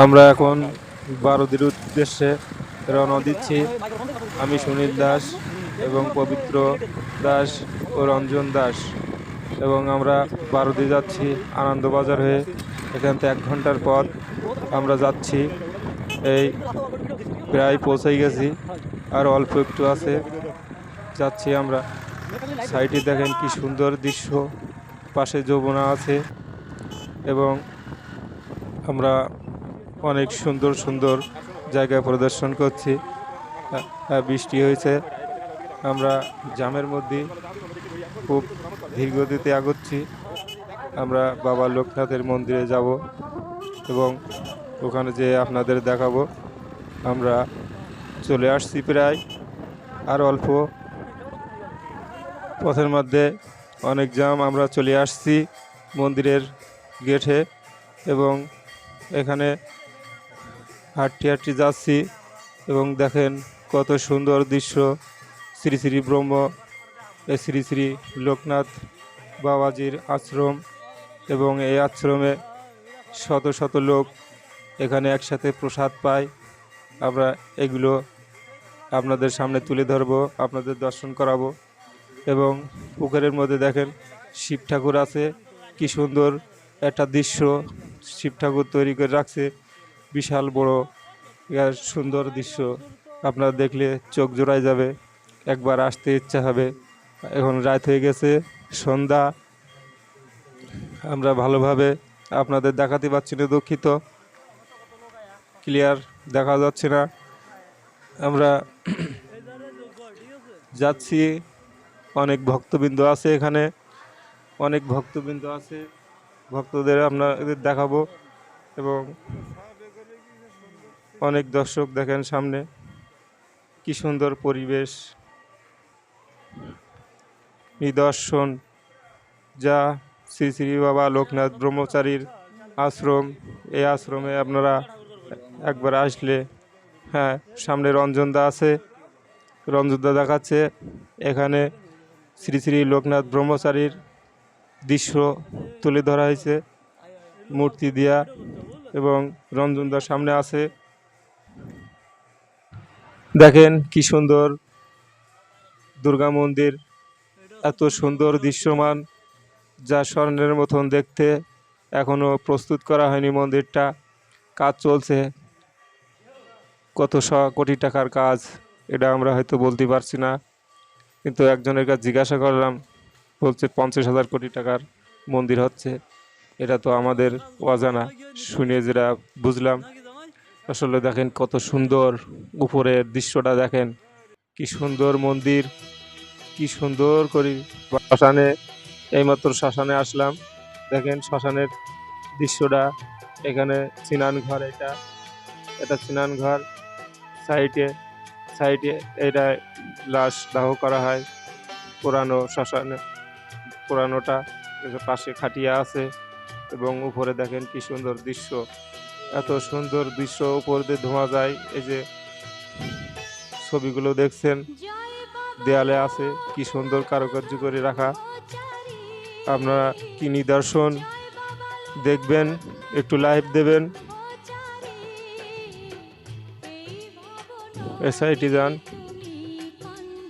আমরা এখন বারোদির উদ্দেশ্যে রওনা দিচ্ছি। আমি সুনীল দাস এবং পবিত্র দাস ও রঞ্জন দাস এবং আমরা বারোদি যাচ্ছি আনন্দবাজার হয়ে। এখান থেকে এক ঘণ্টার পর আমরা যাচ্ছি। এই প্রায় পৌঁছে গেছি। আর অল্প একটু আছে। যাচ্ছি আমরা। সাইডে দেখেন কি সুন্দর দৃশ্য। পাশে যৌবনা আছে এবং আমরা অনেক সুন্দর সুন্দর জায়গায় প্রদর্শন করছি। বৃষ্টি হয়েছে। আমরা জামের মধ্যে খুব ধীরগতিতে আগাচ্ছি আমরা বাবা লোকনাথের মন্দিরে যাব এবং ওখানে যে আপনাদের দেখাবো। আমরা চলে আসছি প্রায় আর অল্প পথের মধ্যে অনেক জাম। আমরা চলে আসছি মন্দিরের গেটে এবং এখানে হাঁটতে হাঁটতে যাচ্ছি এবং দেখেন কত সুন্দর দৃশ্য। শ্রী শ্রী ব্রহ্ম শ্রী শ্রী লোকনাথ বাবাজির আশ্রম এবং এই আশ্রমে শত শত লোক এখানে একসাথে প্রসাদ পায়। আমরা এগুলো আপনাদের সামনে তুলে ধরবো, আপনাদের দর্শন করাবো এবং পুকুরের মধ্যে দেখেন শিব ঠাকুর আছে। কি সুন্দর একটা দৃশ্য শিব ঠাকুর তৈরি করে রাখছে। বিশাল বড় সুন্দর দৃশ্য। আপনারা দেখলে চোখ জোড়ায় যাবে, একবার আসতে ইচ্ছা হবে। এখন রাত হয়ে গেছে, সন্ধ্যা। আমরা ভালোভাবে আপনাদের দেখাতে পারছি না, দুঃখিত। ক্লিয়ার দেখা যাচ্ছে না। আমরা যাচ্ছি, অনেক ভক্তবৃন্দ আছে এখানে। অনেক ভক্তবৃন্দ আছে। ভক্তদের আপনাদের দেখাবো এবং অনেক দর্শক দেখেন সামনে। কি সুন্দর পরিবেশ। নিদর্শন। যা শ্রী শ্রী বাবা লোকনাথ ব্রহ্মচারীর আশ্রম। এই আশ্রমে আপনারা একবার আসলে হ্যাঁ সামনে রঞ্জনদা আছে। রঞ্জনদা দেখাচ্ছে, এখানে শ্রী শ্রী লোকনাথ ব্রহ্মচারীর দৃশ্য তুলে ধরা হয়েছে, মূর্তি দিয়া। এবং রঞ্জনদার সামনে আছে। দেখেন কি সুন্দর দুর্গা মন্দির, এত সুন্দর দৃশ্যমান যা স্বর্ণের মতন দেখতে। এখনও প্রস্তুত করা হয়নি মন্দিরটা, কাজ চলছে। কত শ কোটি টাকার কাজ, এটা আমরা হয়তো বলতে পারছি না। কিন্তু একজনের কাছে জিজ্ঞাসা করলাম, বলছে পঞ্চাশ হাজার কোটি টাকার মন্দির হচ্ছে। এটা তো আমাদের অজানা, শুনে যেটা বুঝলাম। আসলে দেখেন কত সুন্দর উপরের দৃশ্যটা দেখেন। কি সুন্দর মন্দির, কি সুন্দর করি শ্মশানে, এইমাত্র শ্মশানে আসলাম। দেখেন শ্মশানের দৃশ্যটা, এখানে স্নান ঘর এটা। এটা স্নান ঘর সাইডে সাইডে এটা লাশ দাহ করা হয়। পুরানো শ্মশানে, পুরানোটা পাশে খাটিয়া আছে এবং উপরে দেখেন কি সুন্দর দৃশ্য। এত সুন্দর দৃশ্য উপর দিয়ে ধোঁয়া যায়। এই যে ছবিগুলো দেখছেন, দেয়ালে আছে কি সুন্দর কারুকার্য করে রাখা। আপনারা কি নিদর্শন দেখবেন, একটু লাইভ দেবেন। এসআইটি যান,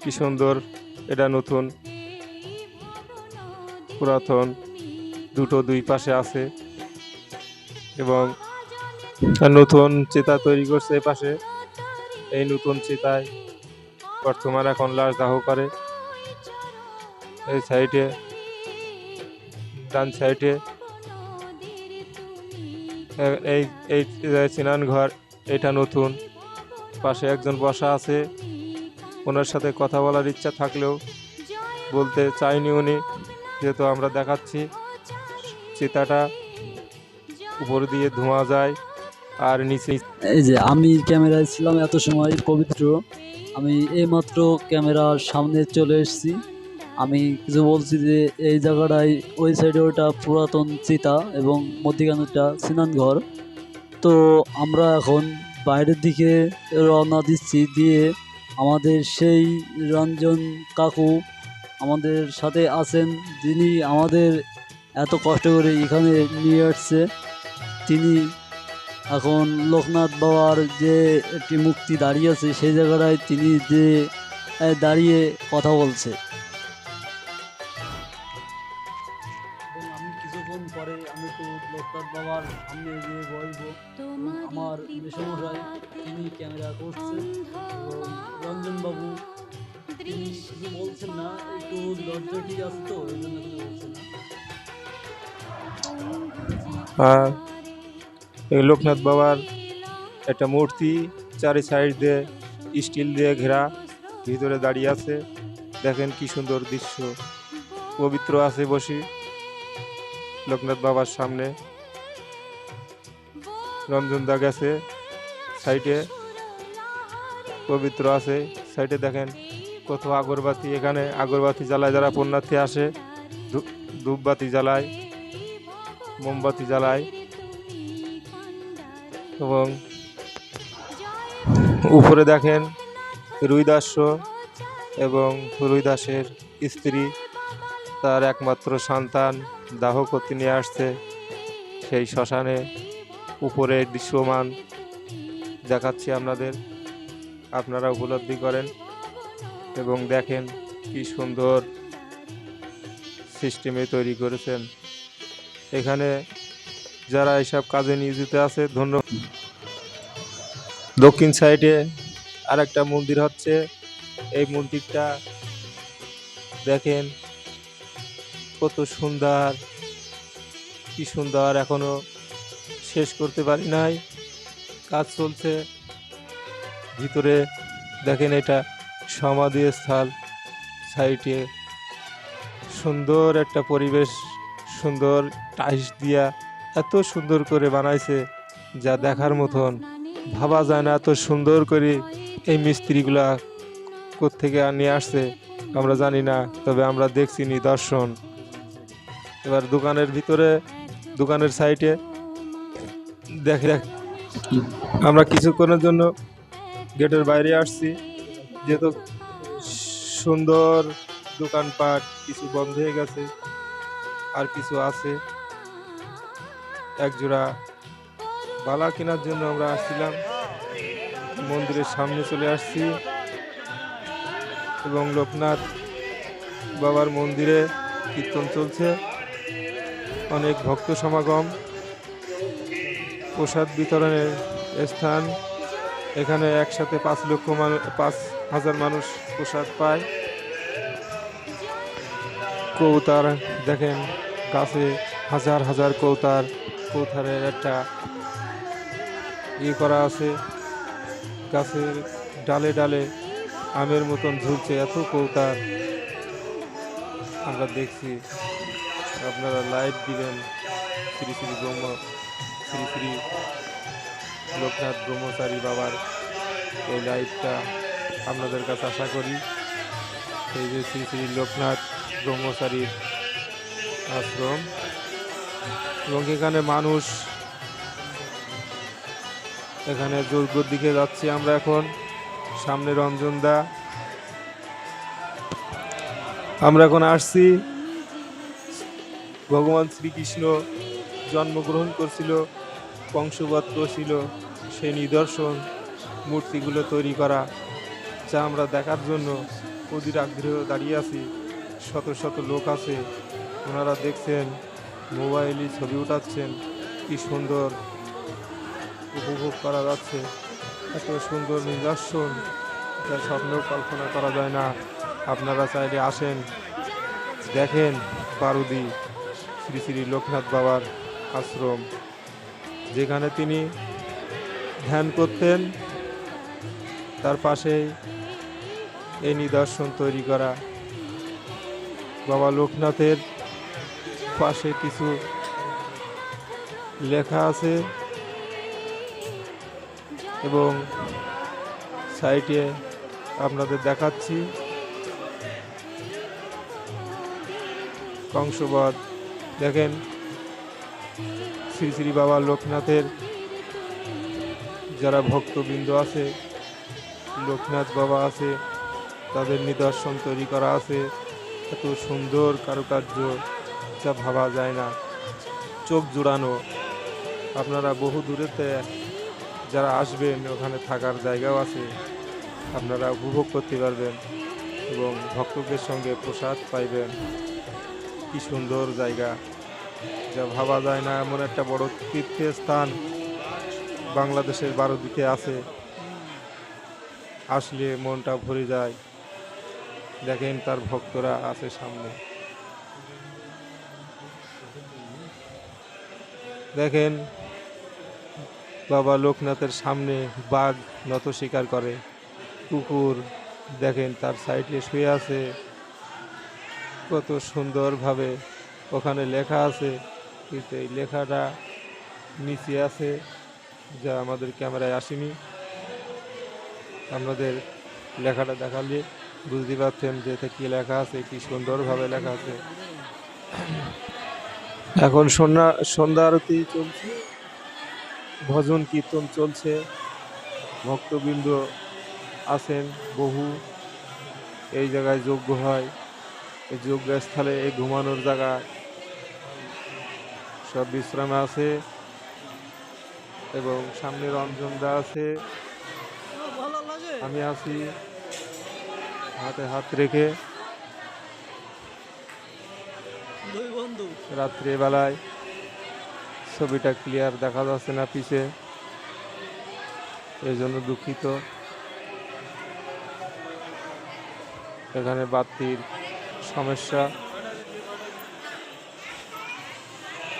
কি সুন্দর, এটা নতুন, পুরাতন, দুটো দুই পাশে আছে। এবং নতুন চিতা তৈরি করছে এই পাশে। এই নতুন চিতায় বর্তমান এখন লাশ দাহ করে। এই সাইডে, ডান সাইডে এই এই চিনান ঘর, এটা নতুন। পাশে একজন বসা আছে, ওনার সাথে কথা বলার ইচ্ছা থাকলেও বলতে চাইনি উনি, যেহেতু আমরা দেখাচ্ছি। চিতাটা উপর দিয়ে ধোঁয়া যায়। আর নিচে এই যে আমি ক্যামেরায় ছিলাম এত সময় পবিত্র। আমি এইমাত্র ক্যামেরার সামনে চলে এসেছি। আমি কিছু বলছি যে এই জায়গাটায় ওই সাইডে ওটা পুরাতন চিতা এবং মধ্যিখানেরটা স্নানঘর তো আমরা এখন বাইরের দিকে রওনা দিচ্ছি দিয়ে আমাদের সেই রঞ্জন কাকু আমাদের সাথে আছেন। যিনি আমাদের এত কষ্ট করে এখানে নিয়ে আসছে। তিনি এখন লোকনাথ বাবার যে একটি মুক্তি দাঁড়িয়ে আছে সেই জায়গাটায় তিনি যে দাঁড়িয়ে কথা বলছে। আমি কিছুক্ষণ পরে আমি তো লোকনাথ বাবার সামনে যে বসবো। আমার মেসমশাই তিনি ক্যামেরা করছে রঞ্জনবাবু তিনি কিছু বলছেন না একটু এই জন্য বলছেন না। লোকনাথ বাবার একটা মূর্তি চারি সাইড দিয়ে, স্টিল দিয়ে ঘেরা, ভিতরে দাঁড়িয়ে আছে। দেখেন কি সুন্দর দৃশ্য। পবিত্র আছে বসি লোকনাথ বাবার সামনে। রঞ্জনদা গেছে সাইডে। পবিত্র আছে সাইডে দেখেন কত আগরবাতি। এখানে আগরবাতি জ্বালায় যারা পুণ্যার্থী আসে ধূপ ধূপবাতি জ্বালায়, মোমবাতি জ্বালায়। এবং উপরে দেখেন রুইদাস্য এবং রুইদাসের স্ত্রী, তার একমাত্র সন্তান দাহ করতে নিয়ে আসছে সেই শ্মশানে। উপরে দৃশ্যমান দেখাচ্ছি আপনাদের। আপনারা উপলব্ধি করেন এবং দেখেন কি সুন্দর সিস্টেমে তৈরি করেছেন। এখানে যারা এসব কাজে নিয়োজিত আছে, ধন্যবাদ। দক্ষিণ সাইডে আরেকটা মন্দির হচ্ছে। এই মন্দিরটা দেখেন কত সুন্দর। কি সুন্দর, এখনও শেষ করতে পারি নাই। কাজ চলছে। ভিতরে দেখেন এটা সমাধি স্থল সাইডে সুন্দর একটা পরিবেশ, সুন্দর টাইলস দিয়া এত সুন্দর করে বানাইছে, যা দেখার মতন। ভাবা যায় না, এত সুন্দর করে এই মিস্ত্রিগুলা কোত্থেকে নিয়ে আসছে, আমরা জানি না, তবে আমরা দেখছি নিদর্শন। এবার দোকানের ভিতরে, দোকানের সাইডে দেখে, দেখ। আমরা কিছুক্ষণের জন্য গেটের বাইরে আসছি, যেহেতু সুন্দর দোকানপাট, কিছু বন্ধ হয়ে গেছে, আর কিছু আছে। একজোড়া বালা কেনার জন্য আমরা আসছিলাম। মন্দিরের সামনে চলে আসছি। এবং লোকনাথ বাবার মন্দিরে কীর্তন চলছে। অনেক ভক্ত সমাগম। প্রসাদ বিতরণের স্থান। এখানে একসাথে পাঁচ লক্ষ মানুষ পাঁচ হাজার মানুষ প্রসাদ পায়। কৌতার দেখেন, গাছে হাজার হাজার কৌতার। কৌতারের একটা ইয়ে করা আছে। গাছের ডালে ডালে আমের মতন ঝুলছে, এত কৌতার আমরা দেখছি, আপনারা লাইট দিবেন শ্রী শ্রী ব্রহ্ম, শ্রী শ্রী লোকনাথ ব্রহ্মচারী বাবার এই লাইটটা আপনাদের কাছে আশা করি। এই যে শ্রী শ্রী লোকনাথ ব্রহ্মচারীর আশ্রম। এবং এখানে মানুষ এখানে যজ্ঞর দিকে যাচ্ছি আমরা এখন। সামনে রঞ্জনদা আমরা এখন আসছি। ভগবান শ্রীকৃষ্ণ জন্মগ্রহণ করছিল বংশবত্র ছিল সেই নিদর্শন, মূর্তিগুলো তৈরি করা, যা আমরা দেখার জন্য অধীর আগ্রহ দাঁড়িয়ে আছি। শত শত লোক আছে, ওনারা দেখছেন, মোবাইলে ছবি উঠাচ্ছেন, কি সুন্দর। উপভোগ করা যাচ্ছে। এত সুন্দর নিদর্শন যা স্বপ্নেও কল্পনা করা যায় না। আপনারা চাইলে আসেন, দেখেন পারুদি শ্রী শ্রী লোকনাথ বাবার আশ্রম, যেখানে তিনি ধ্যান করতেন। তার পাশেই এই নিদর্শন তৈরি করা। বাবা লোকনাথের পাশে কিছু লেখা আছে। এবং সাইটে আপনাদের দেখাচ্ছি কংসবধ দেখেন, শ্রী শ্রী বাবা লোকনাথের যারা ভক্তবৃন্দ আছে, লোকনাথ বাবা আছে, তাদের নিদর্শন তৈরি করা আছে। এত সুন্দর কারুকার্য যা ভাবা যায় না। চোখ জোড়ানো। আপনারা বহু দূরেতে যারা আসবেন, ওখানে থাকার জায়গাও আছে, আপনারা উপভোগ করতে পারবেন এবং ভক্তদের সঙ্গে প্রসাদ পাইবেন। কি সুন্দর জায়গা। যা ভাবা যায় না, এমন একটা বড় তীর্থের স্থান বাংলাদেশের বারো দিকে আছে। আসলে মনটা ভরে যায়। দেখেন তার ভক্তরা আছে সামনে। দেখেন বাবা লোকনাথের সামনে বাঘ নত শিকার করে। কুকুর দেখেন তার সাইডে শুয়ে আছে। কত সুন্দরভাবে ওখানে লেখা আছে। কিন্তু এই লেখাটা নিচে আছে, যা আমাদের ক্যামেরায় আসেনি। আপনাদের লেখাটা দেখালে বুঝতে পারছেন যে এতে কী লেখা আছে, কি সুন্দরভাবে লেখা আছে। এখন সন্ধ্যা সন্ধ্যা আরতি চলছে। ভজন কীর্তন চলছে। ভক্তবৃন্দ আছেন বহু। এই জায়গায় যজ্ঞ হয়। এই যজ্ঞস্থলে এই ঘুমানোর জায়গা। সব বিশ্রামে আছে এবং সামনে রঞ্জনদা আছে। আমি আছি হাতে হাত রেখে। রাত্রিবেলায় ছবিটা ক্লিয়ার দেখা যাচ্ছে না পিছে। এই জন্য দুঃখিত। এখানে বাতির সমস্যা।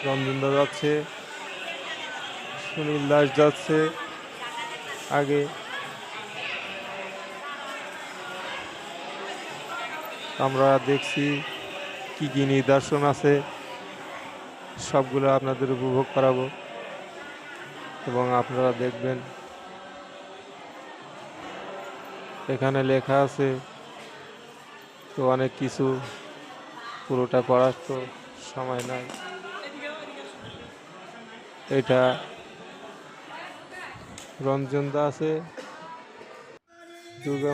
রঞ্জনদা যাচ্ছে। সুনীল দাস যাচ্ছে। আগে। আমরা দেখছি কি কি নিদর্শন আছে। সবগুলো আপনাদের উপভোগ করাবো এবং আপনারা দেখবেন এখানে লেখা আছে, তো অনেক কিছু পুরোটা পড়ার তো সময় নাই। এটা রঞ্জনদা আছে। দুর্গা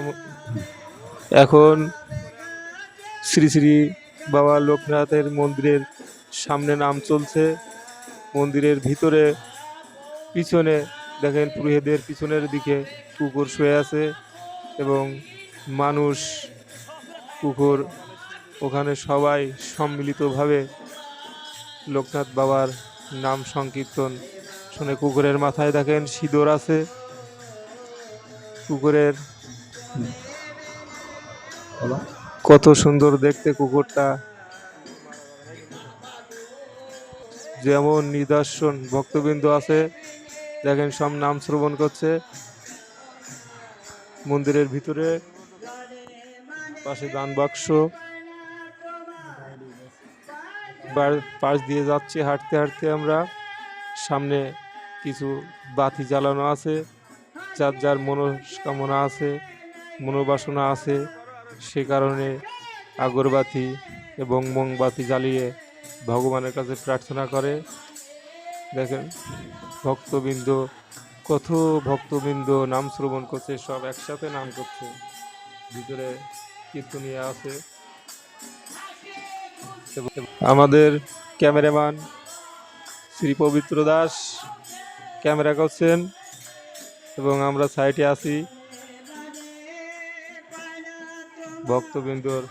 এখন শ্রী শ্রী বাবা লোকনাথের মন্দিরের সামনে নাম চলছে। মন্দিরের ভিতরে, পিছনে দেখেন পুরোহিতদের পিছনের দিকে কুকুর শুয়ে আছে এবং মানুষ কুকুর ওখানে সবাই সম্মিলিতভাবে লোকনাথ বাবার নাম সংকীর্তন শুনে কুকুরের মাথায় দেখেন সিঁদুর আছে। কুকুরের কত সুন্দর দেখতে কুকুরটা। যেমন নিদর্শন, ভক্তবৃন্দ আছে, দেখেন সব নাম শ্রবণ করছে। মন্দিরের ভিতরে পাশে দান বাক্স। পাশ দিয়ে যাচ্ছে, হাঁটতে হাঁটতে আমরা। সামনে কিছু বাতি জ্বালানো আছে, যার যার মনস্কামনা আছে, মনোবাসনা আছে। সে কারণে আগরবাতি এবং মোমবাতি জ্বালিয়ে ভগবানের কাছে প্রার্থনা করে। দেখেন, ভক্তবৃন্দ, কত ভক্তবৃন্দ নাম শ্রবণ করছে, সব একসাথে নাম করছে। ভিতরে কীর্তনিয়া আছে। আমাদের ক্যামেরাম্যান শ্রী পবিত্র দাস ক্যামেরা করছেন এবং আমরা সাইটে আছি। ভক্তবৃন্দর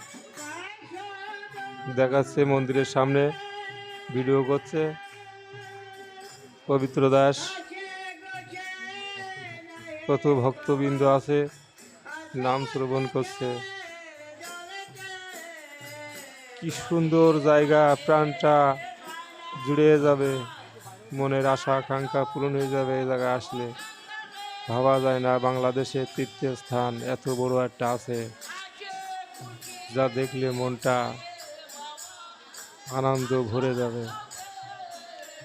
দেখাচ্ছে মন্দিরের সামনে, ভিডিও করছে। পবিত্র দাস কত ভক্তবৃন্দ আছে, নাম শ্রবণ করছে। কি সুন্দর জায়গা, প্রাণটা জুড়ে যাবে, মনের আশা, আকাঙ্ক্ষা পূরণ হয়ে যাবে এই জায়গায় আসলে। ভাবা যায় না বাংলাদেশের তীর্থস্থান এত বড় একটা আছে, যা দেখলে মনটা আনন্দ ভরে যাবে।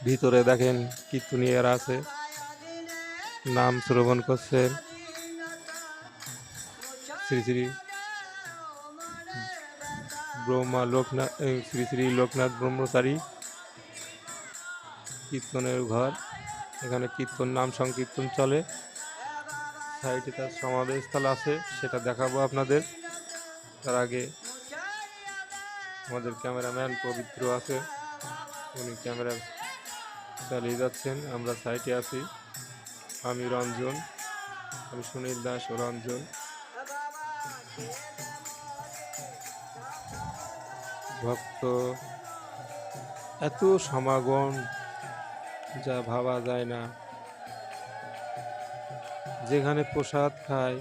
ভিতরে দেখেন কীর্তনিয়ার আছে। নাম শ্রবণ করছেন। শ্রী শ্রী ব্রহ্মা লোকনাথ শ্রী শ্রী লোকনাথ ব্রহ্মচারী কীর্তনের ঘর। এখানে কীর্তন, নাম সংকীর্তন চলে। সাইডে তার সমাবেশস্থল আছে, সেটা দেখাবো আপনাদের। তার আগে আমাদের ক্যামেরাম্যান পবিত্র আছে। উনি ক্যামেরা চালিয়ে যাচ্ছেন। আমরা সাইটে আছি। আমি রঞ্জন, আমি সুনীল দাস ও রঞ্জন। ভক্ত, এত সমাগম যা ভাবা যায় না। যেখানে প্রসাদ খায়,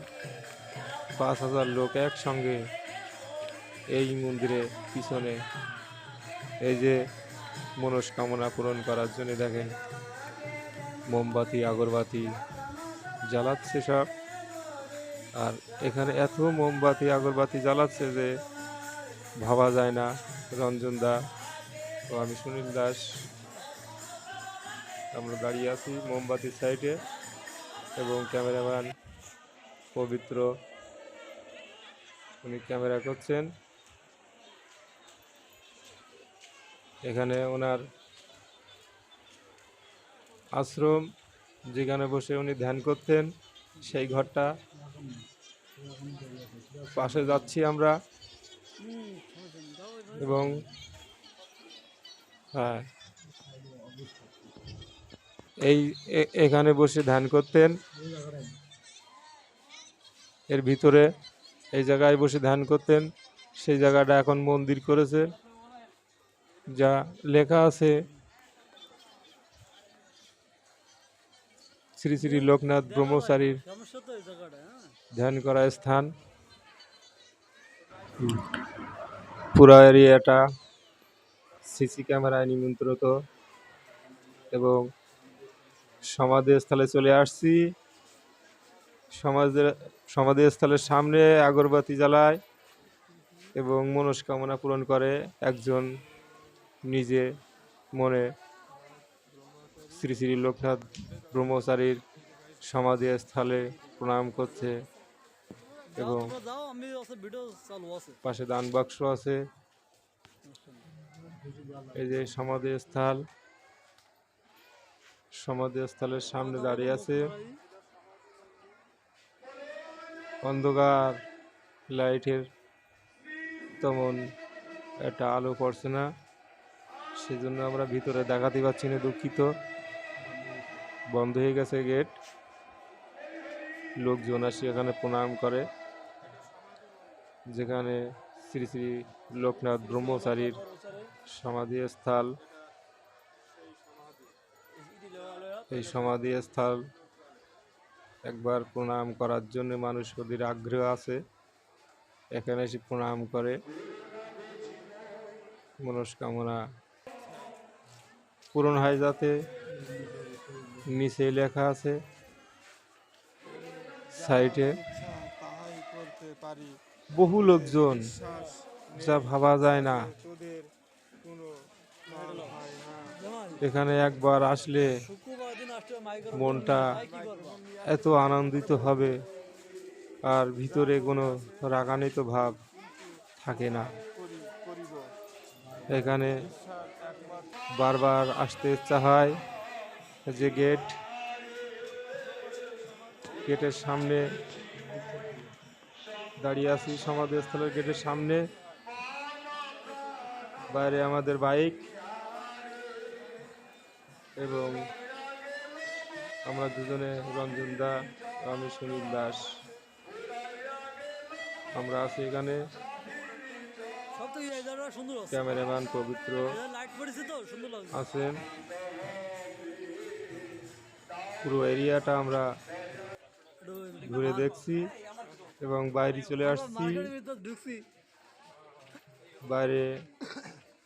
পাঁচ হাজার লোক একসঙ্গে এই মন্দিরে পিছনে এই যে মনস্কামনা পূরণ করার জন্য দেখেন মোমবাতি, আগরবাতি জ্বালাচ্ছে সব। আর এখানে এত মোমবাতি, আগরবাতি জ্বালাচ্ছে যে ভাবা যায় না রঞ্জন দা। ও আমি সুনীল দাস, আমরা দাঁড়িয়ে আছি মোমবাতির সাইডে এবং ক্যামেরাম্যান পবিত্র, উনি ক্যামেরা করছেন। এখানে ওনার আশ্রম, যেখানে বসে উনি ধ্যান করতেন, সেই ঘরটা। পাশে যাচ্ছি আমরা। এবং হ্যাঁ এই এখানে বসে ধ্যান করতেন। এর ভিতরে এই জায়গায় বসে ধ্যান করতেন। সেই জায়গাটা এখন মন্দির করেছে। যা লেখা আছে শ্রী শ্রী লোকনাথ ব্রহ্মচারীর ধ্যান করা স্থান। পুরো এরিয়াটা সিসি ক্যামেরায় নিমন্ত্রিত এবং সমাধিস্থলে চলে আসছি। সমাজের, সমাধিস্থলের সামনে আগরবাতি জ্বালায় এবং মনস্কামনা পূরণ করে একজন নিজে মনে শ্রী শ্রী লোকনাথ ব্রহ্মচারীর সমাধি স্থলে প্রণাম করছে এবং পাশে দান বাক্স আছে। এই যে সমাধি স্থল, সমাধি স্থলের সামনে দাঁড়িয়ে আছে। অন্ধকার, লাইটের তেমন একটা আলো পড়ছে না। সেজন্য আমরা ভিতরে দেখাতে পাচ্ছি না দুঃখিত। বন্ধ হয়ে গেছে গেট লোকজন আসি এখানে প্রণাম করে। যেখানে শ্রী শ্রী লোকনাথ ব্রহ্মচারীর সমাধিস্থল। এই সমাধিস্থল একবার প্রণাম করার জন্য মানুষ ওদের আগ্রহ আছে। এখানে এসে প্রণাম করে। মনস্কামনা পূরণ হয় যাতে নিচে লেখা আছে পারি বহু লোকজন যা ভাবা যায় না। এখানে একবার আসলে মনটা এত আনন্দিত হবে, আর ভিতরে কোনো রাগান্বিত ভাব থাকে না। এখানে বারবার আসতে ইচ্ছা হয়। যে গেট গেটের সামনে দাঁড়িয়ে আছি, সমাধিস্থলের গেটের সামনে। বাইরে আমাদের বাইক এবং আমরা দুজনে, রঞ্জন দা আমি সুনীল দাস, আমরা আছি এখানে। ক্যামেরাম্যান পবিত্র আছেন। পুরো এরিয়াটা আমরা ঘুরে দেখছি এবং বাইরে চলে আসছি। বাইরে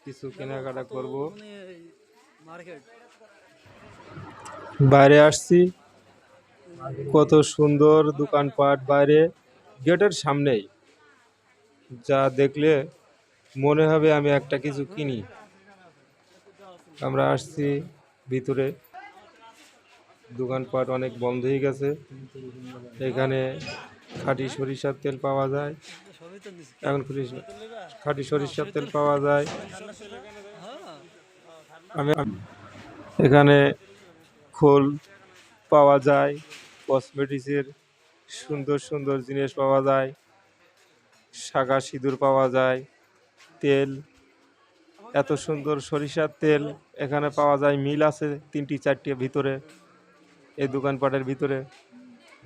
কিছু কেনাকাটা করব। মানে বাইরে আসছি। কত সুন্দর দোকানপাট বাইরে। গেটের সামনেই। যা দেখলে মনে হবে আমি একটা কিছু কিনি। আমরা আসছি ভিতরে। দোকানপাট অনেক বন্ধ হয়ে গেছে। এখানে খাঁটি সরিষার তেল পাওয়া যায়। এখন খাঁটি সরিষার তেল পাওয়া যায়। আমি এখানে খোল পাওয়া যায়। কসমেটিক্সের সুন্দর সুন্দর জিনিস পাওয়া যায়। শাখা সিঁদুর পাওয়া যায়। তেল, এত সুন্দর সরিষার তেল এখানে পাওয়া যায়, মিল আছে তিনটি চারটি ভিতরে, এই দোকানপাটের ভিতরে।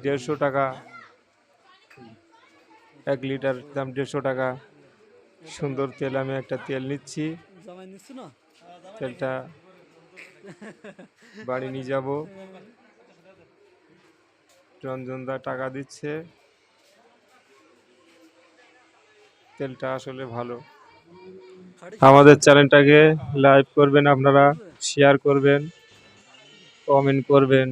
দেড়শো টাকা, এক লিটার দাম দেড়শো টাকা। সুন্দর তেল, আমি একটা তেল নিচ্ছি। তেলটা বাড়ি নিয়ে যাব। রঞ্জনদা টাকা দিচ্ছে। তেলটা আসলে ভালো। আমাদের চ্যানেলটাকে লাইক করবেন আপনারা শেয়ার করবেন কমেন্ট করবেন